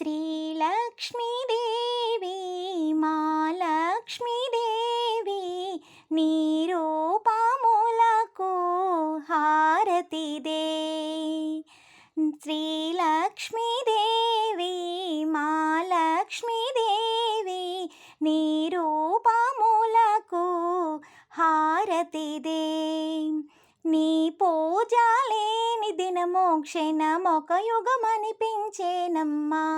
శ్రీలక్ష్మీదేవి మా లక్ష్మీదేవి నీ రూపములకు హారతిదే. శ్రీలక్ష్మీదేవి మా లక్ష్మీదేవి నీ రూపములకు హారతిదే. నీ పూజ లేని దినము క్షణమొక యుగమనిపించేనమ్మా.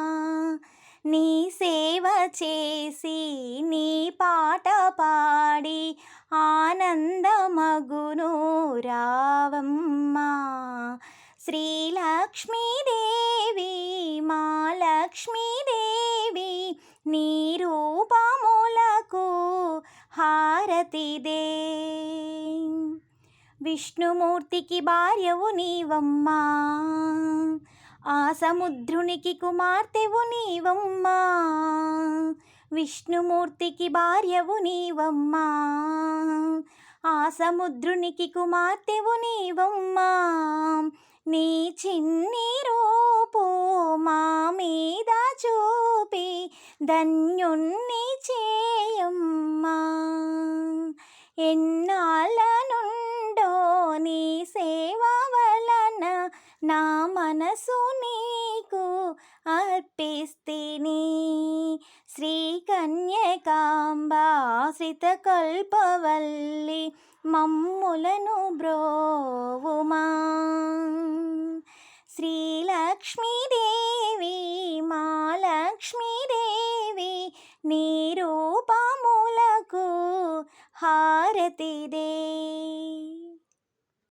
నీ సేవ చేసి నీ పాట పాడి ఆనందమగును రావమ్మా. శ్రీలక్ష్మీదేవి మా లక్ష్మీదేవి నీ రూపములకు హారతిదే. విష్ణుమూర్తికి భార్యవు నీవమ్మా. ఆ సముద్రునికి కుమార్తెవు నీవమ్మా. విష్ణుమూర్తికి భార్యవు నీవమ్మా. ఆ సముద్రునికి కుమార్తెవు నీవమ్మా. నీ చిన్ని రూపు మా మీద చూపి ధన్యుణ్ణి చేయమ్మా. ఎన్నాళ్ళ నా మనసు నీకు అర్పిస్తిని. శ్రీ కన్యకాంబాశ్రిత కల్పవల్లి మమ్ములను బ్రోవుమా. శ్రీలక్ష్మీదేవి మా లక్ష్మీదేవి నీ రూపములకు హారతిదే.